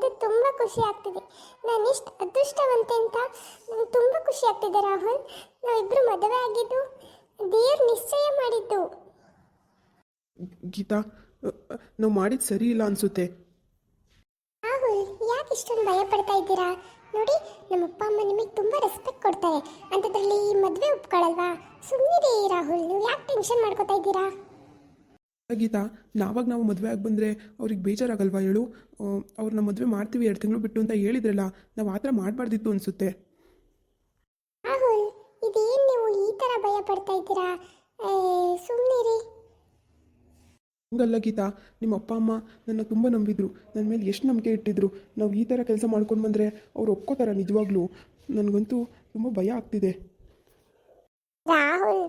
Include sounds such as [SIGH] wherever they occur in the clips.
ನನಗಂತೂ ತುಂಬ ಖುಷಿ ಆಗ್ತಿದೆ. ನಾನು ಇಷ್ಟು ಅದೃಷ್ಟವಂತೆ ಅಂತ ನಂಗೆ ತುಂಬ ಖುಷಿ ಆಗ್ತಿದೆ ರಾಹುಲ್. ನಾವಿಬ್ಬರು ಮದುವೆ ಆಗಿದ್ದು ದೇವ್ರು ನಿಶ್ಚಯ ಮಾಡಿದ್ದು. ಗೀತಾ ನಾವು ಮಾಡಿದ್ದು ಸರಿ ಇಲ್ಲ ಅನಿಸುತ್ತೆ. ರಾಹುಲ್ ಯಾಕೆ ಇಷ್ಟೊಂದು ಭಯ ಪಡ್ತಾ ಇದ್ದೀರಾ? ನೋಡಿ ನಮ್ಮ ಅಪ್ಪ ಅಮ್ಮ ನಿಮಗೆ ತುಂಬ ರೆಸ್ಪೆಕ್ಟ್ ಕೊಡ್ತಾರೆ. ಅಂಥದ್ರಲ್ಲಿ ಈ ಮದುವೆ ಒಪ್ಕೊಳ್ಳಲ್ವಾ ಸುಮ್ಮನಿರಿ ರಾಹುಲ್ ನೀವು ಯಾಕೆ ಟೆನ್ಷನ್ ಮಾಡ್ಕೊತಾ ಇದ್ದೀರಾ? ಗೀತಾ ನಾವಾಗ ನಾವು ಮದುವೆ ಆಗಿ ಬಂದರೆ ಅವ್ರಿಗೆ ಬೇಜಾರಾಗಲ್ವಾ ಹೇಳು? ಅವ್ರನ್ನ ಮದುವೆ ಮಾಡ್ತೀವಿ ಎರಡು ತಿಂಗಳು ಬಿಟ್ಟು ಅಂತ ಹೇಳಿದ್ರಲ್ಲ ನಾವು ಆ ಥರ ಮಾಡಬಾರ್ದಿತ್ತು ಅನಿಸುತ್ತೆ. ಇದೇನು ನೀವು ಈ ಥರ ಭಯ ಪಡ್ತಾ ಇದ್ದೀರಾ? ಹಂಗಲ್ಲ ಗೀತಾ ನಿಮ್ಮ ಅಪ್ಪ ಅಮ್ಮ ನನ್ನ ತುಂಬ ನಂಬಿದ್ರು. ನನ್ನ ಮೇಲೆ ಎಷ್ಟು ನಂಬಿಕೆ ಇಟ್ಟಿದ್ರು. ನಾವು ಈ ಥರ ಕೆಲಸ ಮಾಡ್ಕೊಂಡು ಬಂದರೆ ಅವ್ರು ಒಪ್ಕೋತಾರ ನಿಜವಾಗ್ಲೂ. ನನಗಂತೂ ತುಂಬ ಭಯ ಆಗ್ತಿದೆ. ರಾಹುಲ್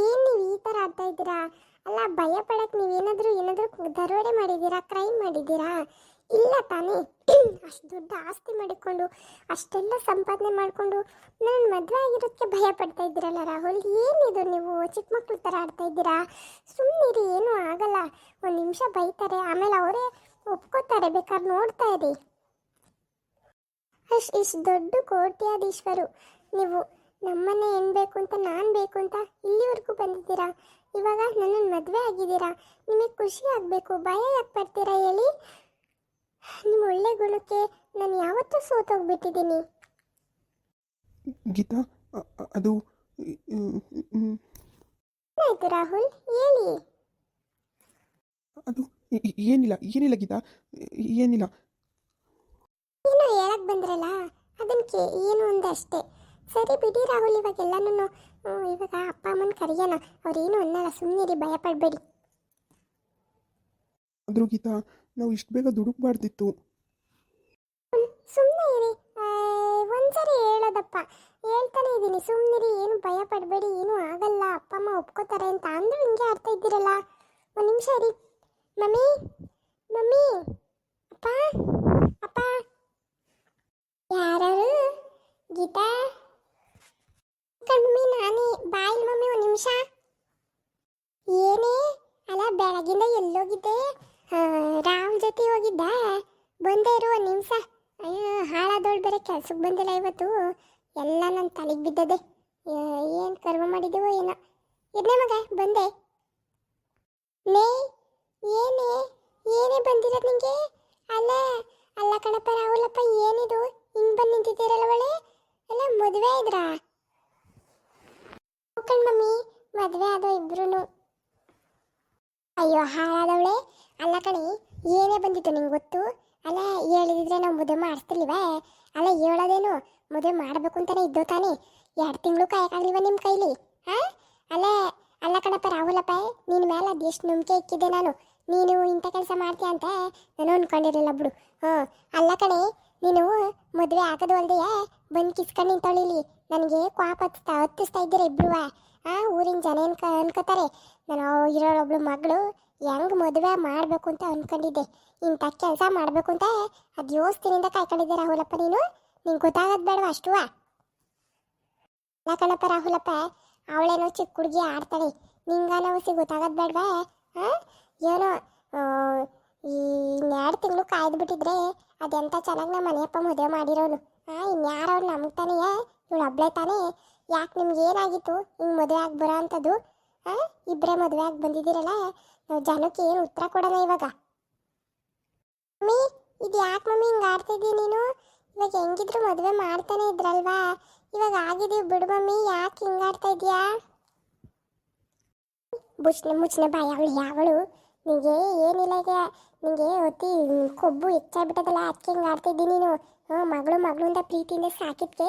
ಏನು ನೀವು ಈ ತರ ಆಗ್ತಾ ಇದ್ದೀರಾ? ಅಲ್ಲ ಭಯ ಪಡಕ್ ನೀವೇನಾದ್ರೂ ಏನಾದರೂ ದರೋಡೆ ಮಾಡಿದ್ದೀರಾ ಕ್ರೈಮ್ ಮಾಡಿದ್ದೀರಾ? ಇಲ್ಲ ತಾನೇ. [CLEARS THROAT] ಅಷ್ಟು ದೊಡ್ಡ ಆಸ್ತಿ ಮಾಡಿಕೊಂಡು, ಅಷ್ಟೆಲ್ಲ ಸಂಪಾದನೆ ಮಾಡಿಕೊಂಡು ನನ್ನ ಮದುವೆ ಆಗಿರೋದಕ್ಕೆ ಭಯ ಪಡ್ತಾ ಇದ್ದೀರಲ್ಲ ರಾಹುಲ್, ಏನಿದು ನೀವು ಚಿಕ್ಕ ಮಕ್ಕಳು ಥರ ಆಡ್ತಾ ಇದ್ದೀರಾ? ಸುಮ್ಮನಿರಿ ಏನೂ ಆಗಲ್ಲ. ಒಂದು ನಿಮಿಷ ಬೈತಾರೆ, ಆಮೇಲೆ ಅವರೇ ಒಪ್ಕೋತಾರೆ, ಬೇಕಾದ್ರೆ ನೋಡ್ತಾ ಇರಿ. ಅಷ್ಟು, ಇಷ್ಟು ದೊಡ್ಡ ಕೋಟ್ಯಾಧೀಶ್ವರು. ನೀವು ನಮ್ಮನೆ ಏನು ಬೇಕು ಅಂತ ನಾನು ಬೇಕು ಅಂತ ಇಲ್ಲಿವರೆಗೂ ಬಂದಿದ್ದೀರಾ? ಇವಾಗ ನನ್ನ ಮದುವೆ ಆಗಿದ್ದೀರಾ? ನಿಮಗೆ ಖುಷಿ ಆಗಬೇಕು ಭಯ ಯಾಕೆ ಪಡ್ತೀರಾ ಹೇಳಿ? ನಿಮ್ಮ ಒಳ್ಳೆ ಗುಣಕ್ಕೆ ನಾನು ಯಾವತ್ತೂ ಸೋತೋಗ್ಬಿಟ್ಟಿದ್ದೀನಿ. ಗೀತಾ ಅದು ಏನಾಯ್ತು ರಾಹುಲ್? ಹೇಳಿ. ಅದು ಏನಿಲ್ಲ ಏನಿಲ್ಲ ಗೀತಾ ಏನಿಲ್ಲ. ಏನೋ ಹೇಳಕ್ ಬಂದ್ರಲ್ಲ ಅದಕ್ಕೆ ಏನು ಒಂದಷ್ಟೇ ಸರಿ ಬಿಡಿ ರಾಹುಲ್ ಇವಾಗ ಎಲ್ಲನೂ ಇವಾಗ ಅಪ್ಪ ಅಮ್ಮನ ಕರೆಯೋಣ. ಅವ್ರೇನು ಅನ್ನಲ್ಲ ಸುಮ್ಮನಿರಿ ಭಯ ಪಡಬೇಡಿ ಆದರೂ ಗೀತಾ ನಾವು ಇಷ್ಟು ಬೇಗ ದುಡುಕ್ಬಾರ್ದಿತ್ತು. ಸುಮ್ಮನೆ ಇರಿ. ಒಂದ್ಸರಿ ಹೇಳೋದಪ್ಪ. ಹೇಳ್ತಾನೆ ಇದ್ದೀನಿ ಸುಮ್ಮನಿರಿ ಏನು ಭಯ ಪಡಬೇಡಿ ಏನು ಆಗಲ್ಲ. ಅಪ್ಪ ಅಮ್ಮ ಒಪ್ಕೋತಾರೆ ಅಂತ. ಅಂದ್ರೂ ಹಿಂಗೆ ಆಡ್ತಾ ಇದ್ದೀರಲ್ಲ. ಒಂದು ನಿಮಿಷ ಇರಿ. ಮಮ್ಮಿ ಮಮ್ಮಿ ಅಪ್ಪ ಅಪ್ಪ. ಯಾರು? ಗೀತಾ? ಮಮ್ಮಿ, ನಾನೇ, ಬಾಯಿಲ್ ಮಮ್ಮಿ ಒಂದು ನಿಮಿಷ. ಏನೇ? ಅಲ್ಲ, ಬೆಳಗಿಂದ ಎಲ್ಲೋಗಿದ್ದೆ. ರಾಮ್ ಜೊತೆ ಹೋಗಿದ್ದ. ಬಂದೇ ಇರು ಒಂದು ನಿಮಿಷ. ಅಯ್ಯೋ, ಹಾಳಾದೋಳು ಬೇರೆ ಕೆಲ್ಸಕ್ಕೆ ಬಂದಿಲ್ಲ ಇವತ್ತು. ಎಲ್ಲ ನನ್ನ ತಲೆಗೆ ಬಿದ್ದದೆ. ಏನು ಕರ್ಮ ಮಾಡಿದೆವೋ ಏನೋ. ಇದನ್ನೇ ಮಗ, ಬಂದೆ. ನೇ ಏನೇ? ಏನೇ ಬಂದಿರೋದು ನಿಂಗೆ? ಅಲ್ಲ ಅಲ್ಲ ಕಣಪ್ಪ, ರಾಹುಲಪ್ಪ, ಏನಿದು? ಹಿಂಗೆ ಬಂದು ನಿಂತಿದ್ದೀರಲ್ಲ ಒಳ್ಳೆ ಎಲ್ಲ ಮದುವೆ ಇದ್ರಾ ಕಣ್ ಮಮ್ಮಿ, ಮದುವೆ ಆದೋ ಇಬ್ರು ಅಯ್ಯೋ, ಹಾಳಾದವಳೆ. ಅಲ್ಲ ಕಣಿ, ಏನೇ ಬಂದಿತ್ತು ನಿಂಗೆ ಗೊತ್ತು? ಅಲ್ಲ ಹೇಳಿದ್ರೆ ನಾವು ಮದುವೆ ಮಾಡಿಸ್ತಿರ್ಲಿವೆ? ಅಲ್ಲ, ಹೇಳೋದೇನು? ಮದುವೆ ಮಾಡಬೇಕು ಅಂತಾನೆ ಇದ್ದೋ ತಾನೇ. ಎರಡು ತಿಂಗಳು ಕಾಯಕ್ಕಾಗ್ಲಿವ ನಿಮ್ಮ ಕೈಲಿ ಹಾಂ ಅಲ್ಲ ಅಲ್ಲ ಕಣಪ್ಪ, ರಾಹುಲಪ್ಪ ನಿನ್ನ ಮೇಲೆ ಅದೆಷ್ಟು ನಂಬಿಕೆ ಇಕ್ಕಿದ್ದೆ ನಾನು. ನೀನು ಇಂಥ ಕೆಲಸ ಮಾಡ್ತೀಯ ಅಂತ ನಾನು ಅನ್ಕೊಂಡಿರಲಿಲ್ಲ ಬಿಡು. ಹ್ಞೂ ಅಲ್ಲ ಕಣೆ ನೀನು ಮದುವೆ ಆಗೋದು ಅಲ್ದೆಯೇ ಬಂದು ಕಿಸ್ಕೊಂಡು ನಿಂತೊಳಿಲಿ ನನಗೆ ಕ್ವಾಪ್ ಹತ್ತಿಸ್ತಾ ಹತ್ತಿಸ್ತಾ ಇದ್ದೀರ ಇಬ್ರು ಆ, ಊರಿನ ಜನ ಅನ್ಕ ಅನ್ಕೋತಾರೆ? ನಾನು ಇರೋಳೊಬ್ಳು ಮಗಳು ಹೆಂಗೆ ಮದುವೆ ಮಾಡಬೇಕು ಅಂತ ಅನ್ಕೊಂಡಿದ್ದೆ. ಇಂಥ ಕೆಲಸ ಮಾಡಬೇಕು ಅಂತ ಅದು ಯೋಸ್ತಿನಿಂದ ಕಾಯ್ಕೊಂಡಿದ್ದೆ ರಾಹುಲಪ್ಪ ನೀನು. ನಿಂಗೆ ಗೊತ್ತಾಗೋದು ಬೇಡವಾ ಅಷ್ಟು ಯಾಕಣಪ್ಪ ರಾಹುಲಪ್ಪ, ಅವಳೇನೋ ಚಿಕ್ಕ ಹುಡುಗಿ ಆಡ್ತಾಳೆ. ನಿಂಗಾನವಸಿ ಗೊತ್ತಾಗೋದು ಬೇಡವಾ ಹಾಂ ಏನೋ ಈ ಎರಡು ತಿಂಗಳು ಕಾಯ್ದು ಬಿಟ್ಟಿದ್ರೆ ಅದೆಂತ ಚೆನ್ನಾಗಿ ನಮ್ಮ ಮನೆಯಪ್ಪ ಮದುವೆ ಮಾಡಿರೋನು. ಹಾಂ ಇನ್ಯಾರು ಅವ್ರು ತಾನೇ ಇವಳು ಒಬ್ಳೆ ತಾನೇ? ಯಾಕೆ ನಿಮ್ಗೆ ಏನಾಗಿತ್ತು? ಹಿಂಗೆ ಮದುವೆ ಆಗಿ ಬರೋ ಅಂಥದ್ದು ಹಾಂ ಇಬ್ಬರೇ ಮದುವೆ ಆಗಿ ಬಂದಿದ್ದೀರಲ್ಲ? ನಾವು ಜನಕ್ಕೆ ಏನು ಉತ್ತರ ಕೊಡೋಣ ಇವಾಗ. ಮಮ್ಮಿ, ಇದು ಯಾಕೆ ಮಮ್ಮಿ ಹಿಂಗೆ ಆಡ್ತಿದ್ದೀನಿ ನೀನು? ಇವಾಗ ಹೆಂಗಿದ್ರು ಮದುವೆ ಮಾಡ್ತಾನೆ ಇದ್ರಲ್ವಾ? ಇವಾಗ ಆಗಿದೀವಿ ಬಿಡು ಮಮ್ಮಿ, ಯಾಕೆ ಹಿಂಗೆ ಆಡ್ತಾ ಇದೀಯಾ? ಮುಚ್ಚನೆ ಮುಚ್ಚನೆ ಬಾಯ್, ಅವಳು ಯಾವಳು? ನಿಮಗೆ ಏನಿಲ್ಲ ಈಗ. ನಿಂಗೆ ಒತ್ತಿ ಕೊಬ್ಬು ಹೆಚ್ಚಾಗ್ಬಿಟ್ಟದಲ್ಲ, ಅದಕ್ಕೆ ಹಿಂಗೆ ಆಡ್ತಿದ್ದೀನಿ ನೀನು. ಹ್ಞೂ ಮಗಳು ಮಗಳು ಅಂತ ಪ್ರೀತಿಯಿಂದ ಸಾಕಿದ್ಕೆ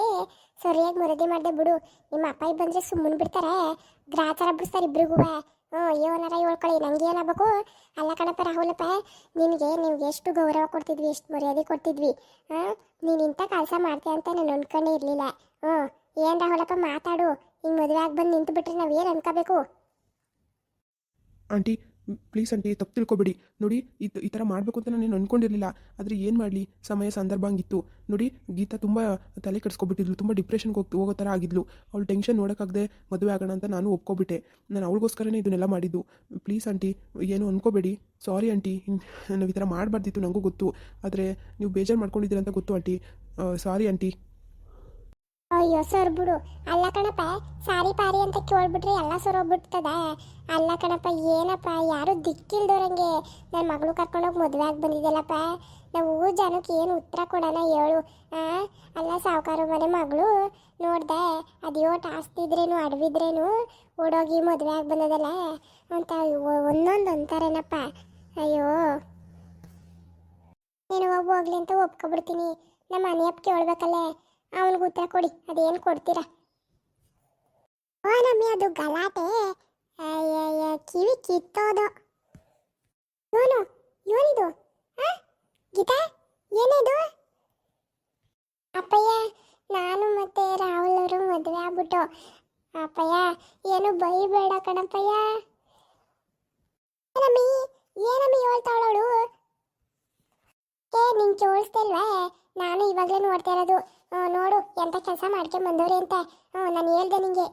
ಸರಿಯಾಗಿ ಮರದಿ ಮಾಡಿದೆ ಬಿಡು. ನಿಮ್ಮ ಅಪ್ಪ ಬಂದರೆ ಸುಮ್ಮನೆ ಬಿಡ್ತಾರೆ. ಗ್ರಾಚಾರ ಬಿಡಿಸ್ತಾರೆ ಇಬ್ರಿಗೂ. ಹ್ಞೂ ಏನಾರ ಹೇಳ್ಕೊಳ್ಳಿ, ನಂಗೆ ಏನಾಗಬೇಕು? ಅಲ್ಲ ಕಣಪ್ಪ, ರಾಹುಲಪ್ಪ, ನಿನಗೆ ನಿಮ್ಗೆ ಎಷ್ಟು ಗೌರವ ಕೊಡ್ತಿದ್ವಿ, ಎಷ್ಟು ಮರ್ಯಾದೆ ಕೊಡ್ತಿದ್ವಿ? ಹಾಂ, ನೀನು ಇಂಥ ಕೆಲಸ ಮಾಡ್ತೀಯ ಅಂತ ನಾನು ಅನ್ಕೊಂಡೇ ಇರಲಿಲ್ಲ. ಹ್ಞೂ ಏನು ರಾಹುಲಪ್ಪ, ಮಾತಾಡು. ಹಿಂಗೆ ಮದುವೆ ಆಗಿ ಬಂದು ನಿಂತು ಬಿಟ್ರೆ ನಾವು ಏನು ಅನ್ಕೋಬೇಕು? ಆಂಟಿ ಪ್ಲೀಸ್ ಆಂಟಿ, ತಪ್ಪು ತಿಳ್ಕೊಬೇಡಿ. ನೋಡಿ ತ- ಈ ಥರ ಮಾಡಬೇಕು ಅಂತ ನಾನು ಅಂದ್ಕೊಂಡಿರಲಿಲ್ಲ ಆದರೆ ಏನು ಮಾಡಲಿ? ಸಮಯ ಸಂದರ್ಭ ಹಂಗಿತ್ತು. ನೋಡಿ, ಗೀತಾ ತುಂಬ ತಲೆ ಕೆಡಿಸ್ಕೊಬಿಟ್ಟಿದ್ಲು, ತುಂಬ ಡಿಪ್ರೆಷನ್ಗೆ ಹೋಗಿ ಹೋಗೋ ಥರ ಆಗಿದ್ಲು. ಅವಳು ಟೆನ್ಷನ್ ನೋಡೋಕ್ಕಾಗದೆ ಮದುವೆ ಆಗೋಣ ಅಂತ ನಾನು ಒಪ್ಕೊಬಿಟ್ಟೆ. ನಾನು ಅವಳಿಗೋಸ್ಕರನೇ ಇದನ್ನೆಲ್ಲ ಮಾಡಿದ್ದು. ಪ್ಲೀಸ್ ಆಂಟಿ, ಏನು ಅಂದ್ಕೋಬೇಡಿ ಸಾರಿ ಆಂಟಿ ನಾವು ಈ ಥರ ಮಾಡಬಾರ್ದಿತ್ತು ನನಗೂ ಗೊತ್ತು. ಆದರೆ, ನೀವು ಬೇಜಾರು ಮಾಡ್ಕೊಂಡಿದ್ದೀರ ಅಂತ ಗೊತ್ತು ಆಂಟಿ. Sorry aunty. ಅಯ್ಯೋ ಸರ್ ಬಿಡು. ಅಲ್ಲ ಕಣಪ್ಪ, ಸಾರಿ ಪಾರಿ ಅಂತ ಕೇಳ್ಬಿಟ್ರೆ ಎಲ್ಲ ಸರೋಗ್ಬಿಡ್ತದ? ಅಲ್ಲ ಕಣಪ್ಪ, ಏನಪ್ಪ, ಯಾರು ದಿಕ್ಕಿಲ್ದವ್ರಂಗೆ ನನ್ನ ಮಗಳು ಕರ್ಕೊಂಡೋಗಿ ಮದುವೆ ಆಗಿ ಬಂದಿದ್ದಲ್ಲಪ್ಪ ನಾವು ಜನಕ್ಕೆ ಏನು ಉತ್ತರ ಕೊಡೋಣ ಹೇಳು. ಅಲ್ಲ ಸಾವುಕಾರ ಮನೆ ಮಗಳು, ನೋಡ್ದೆ ಅದೇ ಆಸ್ತಿ ಇದ್ರೇನು, ಅಡವಿದ್ರೇನು, ಓಡೋಗಿ ಮದುವೆ ಆಗಿ ಬಂದದಲ್ಲ? ಅಂತ ಒಂದೊಂದು ಅಂತಾರೇನಪ್ಪ. ಅಯ್ಯೋ. ನೀನು ಹೋಗ್ಲಿ ಅಂತ ಒಪ್ಕೊಬಿಡ್ತೀನಿ. ನಮ್ಮ ಮನೆಯಪ್ಪ ಹೇಳ್ಬೇಕಲ್ಲೇ ಅವನಿಗೆ ಉತ್ತರ ಕೊಡಿ, ಅದೇನು ಕೊಡ್ತೀರಾ? ಓ ನಮ್ಮಿ, ಅದು ಗಲಾಟೆ. ಕಿವಿ ಕಿತ್ತೋದು. ಇವನು ಹಾ? ಗೀತಾ, ಏನಿದು? ಅಪ್ಪಯ್ಯ, ನಾನು ಮತ್ತೆ ರಾಹುಲ್ ಅವರು ಮದುವೆ ಆಗ್ಬಿಟ್ಟು. ಅಪ್ಪಯ್ಯ, ಏನು ಬೈಬೇಡ ಕಣಪ್ಪಯ್ಯ. ಏನಮ್ಮಿ ಏನಮ್ಮಿ ಹೇಳ್ತಾವಳವಳು ಏ ನಿನ್ ಕೇಳಿಸ್ತಿಲ್ವಾ? ನಾನು ಇವಾಗಲೇ ನೋಡ್ತಾ ಇರೋದು. ನೋಡು ಎಂಥ ಕೆಲಸ ಮಾಡ್ಕೊಂಡು ಬಂದವ್ರೆ ಅಂತ. ನಾನು ಹೇಳ್ದೆ ನಿಂಗೆ.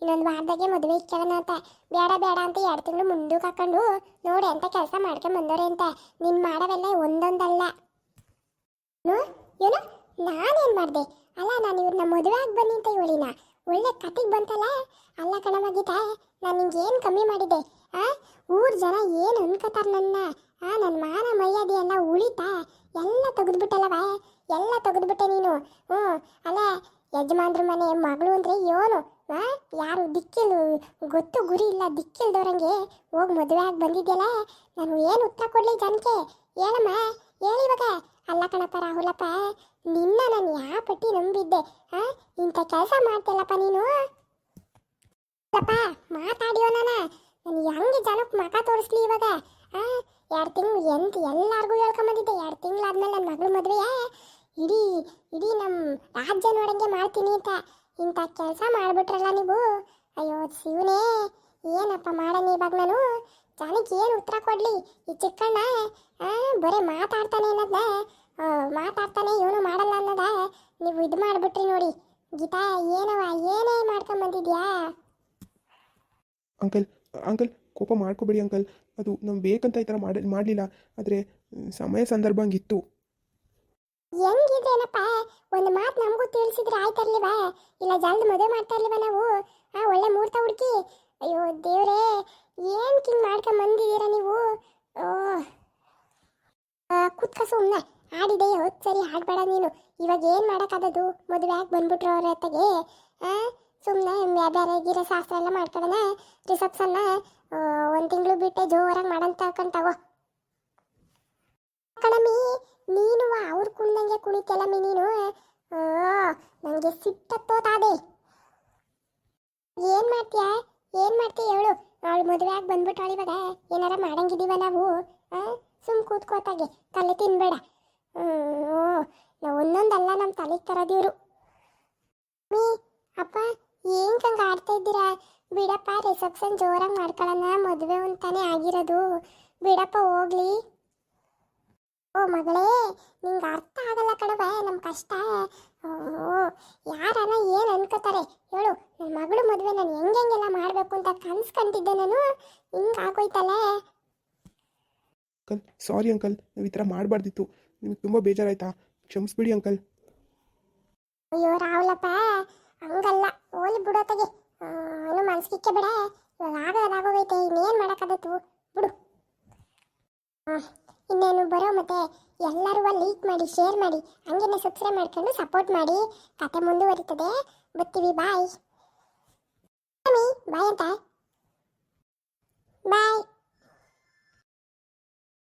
ಇನ್ನೊಂದು ವಾರದಾಗೆ ಮದುವೆ ಇಕ್ಕೊಳ್ಳೋಣ ಅಂತ. ಬೇಡ ಬೇಡ ಅಂತ ಎರಡು ತಿಂಗಳು ಮುಂದಕ್ಕೆ ಹಾಕೊಂಡು ನೋಡು ಎಂಥ ಕೆಲಸ ಮಾಡ್ಕೊಂಡು ಬಂದವ್ರೆ ಅಂತ. ನಿನ್ನ ಮಾಡವೆಲ್ಲ ಒಂದೊಂದಲ್ಲ. ಏನು? ಏನು? ನಾನೇನು ಮಾಡಿದೆ? ಅಲ್ಲ, ನಾನು ಇವ್ರನ್ನ ಮದುವೆ ಆಗಿ ಬನ್ನಿ ಅಂತ ಹೇಳಿನ. ಒಳ್ಳೆ ಕತೆಗೆ ಬಂತಲ್ಲ? ಅಲ್ಲ ಕಣವಾಗಿದ್ದ ನಾನು ನಿಂಗೆ ಏನು ಕಮ್ಮಿ ಮಾಡಿದ್ದೆ? ಆ? ಊರ್ ಜನ ಏನು ಅನ್ಕೋತಾರೆ ನನ್ನ? ಆ ನನ್ನ ಮಾನ ಮರ್ಯಾದೆ ಎಲ್ಲ ಉಳಿತಾ ಎಲ್ಲ ತೆಗೆದ್ಬಿಟ್ಟಲ್ಲವ? ಎಲ್ಲ ತೆಗೆದ್ಬಿಟ್ಟೆ ನೀನು. ಹ್ಞೂ. ಅಲ್ಲ, ಯಜಮಾನ್ರ ಮನೆ ಮಗಳು ಅಂದ್ರೆ ಏನು? ಹಾಂ ಯಾರು ದಿಕ್ಕಿಲ್ ಗೊತ್ತು ಗುರಿ ಇಲ್ಲ, ದಿಕ್ಕಿಲ್ದವ್ರಂಗೆ ಹೋಗಿ ಮದುವೆ ಆಗಿ ಬಂದಿದ್ದೆಲ್ಲ ನಾನು ಏನು ಉತ್ತರ ಕೊಡಲಿ ಜನಕ್ಕೆ ಹೇಳಿ ಇವಾಗ. ಅಲ್ಲ ಕಣಪ್ಪ ರಾಹುಲಪ್ಪ, ನಿನ್ನ ನಾನು ಯಾವ ಪಟ್ಟಿ ನಂಬಿದ್ದೆ? ಹಾಂ ಇಂಥ ಕೆಲಸ ಮಾಡ್ತಿಲ್ಲಪ್ಪ ನೀನು? ಅಲ್ಲಪ್ಪ ಮಾತಾಡಿಯೋ ನಾನು? ನಾನು ಹೆಂಗೆ ಜನಕ್ಕೆ ಮಕ ತೋರಿಸ್ಲಿ ಇವಾಗ? ಎರಡು ತಿಂಗಳು ಎಂತ ಎಲ್ಲರಿಗೂ ಹೇಳ್ಕೊಂಬಂದಿದ್ದೆ. ಎರಡು ತಿಂಗಳಾದ್ಮೇಲೆ ನನ್ನ ಮಗಳು ಮದುವೆ. ಇಡೀ ಇಡೀ ನಮ್ಮ ರಾಜ್ಯ ನೋಡಂಗೆ ಮಾಡ್ತೀನಿ ಅಂತ. ಇಂಥ ಕೆಲಸ ಮಾಡಿಬಿಟ್ರಲ್ಲ ನೀವು. ಅಯ್ಯೋ, ಶಿವನೇ, ಏನಪ್ಪ ಮಾಡೋಣ ಇವಾಗ ನಾನು ಜನಕ್ಕೆ ಏನು ಉತ್ತರ ಕೊಡಲಿ? ಈ ಚಿಕ್ಕಣ್ಣ ಬರೀ ಮಾತಾಡ್ತಾನೆ ಅನ್ನೋದ ಮಾತಾಡ್ತಾನೆ, ಇವನು ಮಾಡಲ್ಲ ಅನ್ನೋದ? ನೀವು ಇದು ಮಾಡಿಬಿಟ್ರಿ ನೋಡಿ. ಗೀತಾ ಏನವ ಏನೇ ಮಾಡ್ಕೊಂಬಂದಿದ್ಯಾ? ಅಂಕಲ್ ಅಂಕಲ್ ಕೋಪ ಮಾಡ್ಕೋಬೇಡಿ ಅಂಕಲ್. ಅದು ನಾವು ಬೇಕಂತ ಈ ಥರ ಮಾಡಿ, ಮಾಡಲಿಲ್ಲ. ಆದರೆ, ಸಮಯ ಸಂದರ್ಭ ಹಂಗಿತ್ತು. ಹೆಂಗಿದೇನಪ್ಪ ಒಂದು ಮಾತು ನಮಗೂ ತಿಳಿಸಿದ್ರೆ ಆಯ್ತರ್ಲಿವ? ಇಲ್ಲ ಜಲ್ದಿ ಮದುವೆ ಮಾಡ್ತಾ ಇರ್ಲಿವ ನಾವು? ಆ, ಒಳ್ಳೆ ಮುಹೂರ್ತ ಹುಡುಕಿ. ಅಯ್ಯೋ, ದೇವ್ರೇ, ಏನು ಕಿಂಗ್ ಮಾಡ್ಕೊಂಡು ಬಂದಿದ್ದೀರಾ ನೀವು? ಓ. ಕುತ್ಕ ಸುಮ್ಮನೆ ಆಡಿದೆ ಹೊತ್ತು ಸರಿ, ಹಾಡ್ಬೇಡ ನೀನು. ಇವಾಗ ಏನು ಮಾಡೋಕ್ಕಾಗದು ಮದುವೆ ಆಗಿ ಬಂದ್ಬಿಟ್ರು ಅವ್ರ ಆ? ಸುಮ್ಮನೆ ಬೇರೆ ಗಿರ ಶಾಸ್ತ್ರ ಎಲ್ಲ ಮಾಡ್ಕೊಳ್ಳೋಣ ರಿಸೆಪ್ಷನ್ನ ಒಂದು ತಿಂಗಳು ಬಿಟ್ಟೆ ಜೋರಾಗಿ ಮಾಡಂತ ತಗೊಂತಾಗೋ ಕಣಮಿ ನೀನು ಅವ್ರ ಕುಣ್ದಂಗೆ ಕುಣಿತಲ್ಲಮ್ಮಿ ನೀನು? ಓ ನನಗೆ ಸಿಟ್ಟತ್ತೋತಾದೆ ಏನ್ ಮಾಡ್ತೀಯ? ಏನ್ ಮಾಡ್ತೀಯ ಹೇಳು. ಅವಳು ಮದುವೆ ಆಗಿ ಬಂದ್ಬಿಟ್ಟು ಇವಾಗ ಏನಾರ ಮಾಡಂಗಿದೀವ ನಾವು? ಸುಮ್ ಕೂತ್ಕೋತಾಗೆ, ತಲೆ ತಿನ್ಬೇಡ. ಹ್ಮ್ ನಾವು ಒಂದೊಂದಲ್ಲ ನಮ್ಮ ತಲೆಗೆ ತರೋದಿವ್ರು ಮೀ, ಅಪ್ಪ ಏನ್ ಹಂಗ ಆಡ್ತಾ ಇದ್ದೀರಾ ರಿಸೆಪ್ಷನ್ ಜೋರಾಗಿ ಮಾಡ್ಕೊಳ್ಳೋಣ ಮದುವೆ ಅಂತಾನೆ ಆಗಿರೋದು. ಬಿಡಪ್ಪ ಹೋಗ್ಲಿ. ಓ ಮಗಳೇ ನಿಂಗೆ ಅರ್ಥ ಆಗಲ್ಲ ಕಣವ ನಮ್ಮ ಕಷ್ಟ. ಓ ಯಾರನ ಏನು ಅನ್ಕೋತಾರೆ? ಹೇಳು ನನ್ನ ಮಗಳು ಮದುವೆ ನಾನು ಹೆಂಗೆಲ್ಲ ಮಾಡಬೇಕು ಅಂತ ಕನ್ಸ್ಕೊಂತಿದ್ದೆ ನಾನು. ಹಿಂಗೆ ಆಗೋಯ್ತಲ್ಲ. ಅಂಕಲ್ ಸಾರಿ ಅಂಕಲ್ ನೀವು ಈ ಥರ ಮಾಡಬಾರ್ದಿತ್ತು. ನಿಮಗೆ ತುಂಬ ಬೇಜಾರಾಯ್ತಾ? ಕ್ಷಮಿಸ್ಬಿಡಿ ಅಂಕಲ್. ಅಯ್ಯೋ ರಾವಲಪ್ಪ ಹಂಗಲ್ಲ. ಹೋಲಿ ಬಿಡೋತಗೆ ಏನು ಮನ್ಸಿಗೆ ಬೇಡ. ಇವಾಗ ಆಗೋದಾಗೋಗೈತೆ ಇನ್ನೇನು ಮಾಡೋಕ್ಕಾಗತ್ತು? ಬಿಡು. ಇನ್ನೇನು ಬರೋ ಮತ್ತೆ ಎಲ್ಲರೂ ಲೀಕ್ ಮಾಡಿ, ಶೇರ್ ಮಾಡಿ, ಹಂಗೇನೆ ಸಬ್ಸ್ಕ್ರೈಬ್ ಮಾಡ್ಕೊಂಡು ಸಪೋರ್ಟ್ ಮಾಡಿ. ಕತೆ ಮುಂದುವರಿತದೆ. ಬರ್ತೀವಿ ಬಾಯ್ ಬಾಯ್ ಅಂತ. ಬಾಯ್